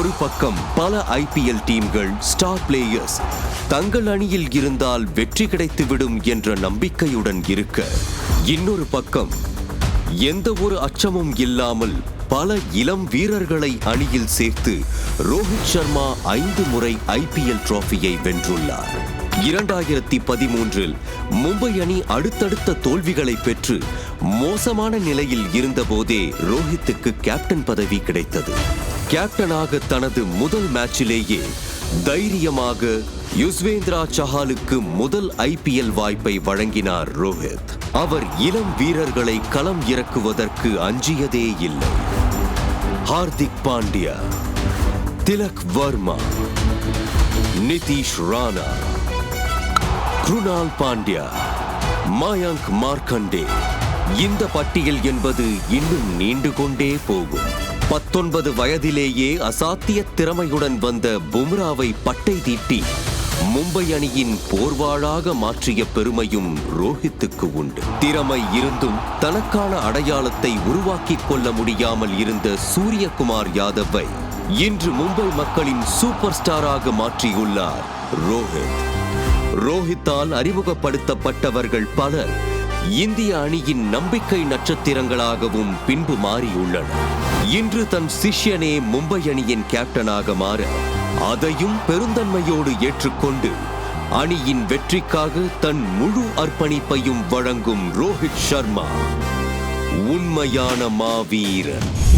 ஒரு பக்கம் பல ஐபிஎல் டீம்கள் ஸ்டார் பிளேயர்ஸ் தங்கள் அணியில் இருந்தால் வெற்றி கிடைத்துவிடும் என்ற நம்பிக்கையுடன் இருக்க. இன்னொரு பக்கம் எந்த ஒரு அச்சமும் இல்லாமல் பல இளம் வீரர்களை அணியில் சேர்த்து ரோஹித் சர்மா ஐந்து முறை ஐபிஎல் டிராஃபியை வென்றுள்ளார். இரண்டாயிரத்தி பதிமூன்றில் மும்பை அணி அடுத்தடுத்த தோல்விகளை பெற்று மோசமான நிலையில் இருந்தபோதே ரோஹித்துக்கு கேப்டன் பதவி கிடைத்தது. கேப்டனாக தனது முதல் மேட்சிலேயே தைரியமாக யுஸ்வேந்திரா சஹாலுக்கு முதல் ஐபிஎல் வாய்ப்பை வழங்கினார் ரோஹித். அவர் இளம் வீரர்களை களம் இறக்குவதற்கு அஞ்சியதே இல்லை. ஹார்திக் பாண்டியா திலக் வர்மா நிதிஷ் ராணா குருணால் பாண்டியா மாயங்க் மார்க்கண்டே. இந்த பட்டியல் என்பது இன்னும் நீண்டு கொண்டே போகும். பத்தொன்பது வயதிலேயே அசாத்திய திறமையுடன் வந்த பும்ராவை பட்டை தீட்டி மும்பை அணியின் போர்வாளாக மாற்றிய பெருமையும் ரோஹித்துக்கு உண்டு. திறமை இருந்தும் தனக்கான அடையாளத்தை உருவாக்கிக் கொள்ள முடியாமல் இருந்த சூரியகுமார் யாதவை இன்று மும்பை மக்களின் சூப்பர் ஸ்டாராக மாற்றியுள்ளார் ரோஹித். ரோஹித்தால் அறிமுகப்படுத்தப்பட்டவர்கள் பலர் இந்திய அணியின் நம்பிக்கை நட்சத்திரங்களாகவும் பின்பு மாறியுள்ளன. இன்று தன் சிஷ்யனே மும்பை அணியின் கேப்டனாக மாற அதையும் பெருந்தன்மையோடு ஏற்றுக்கொண்டு அணியின் வெற்றிக்காக தன் முழு அர்ப்பணிப்பையும் வழங்கும் ரோஹித் சர்மா. உண்மையான மாவீரன்.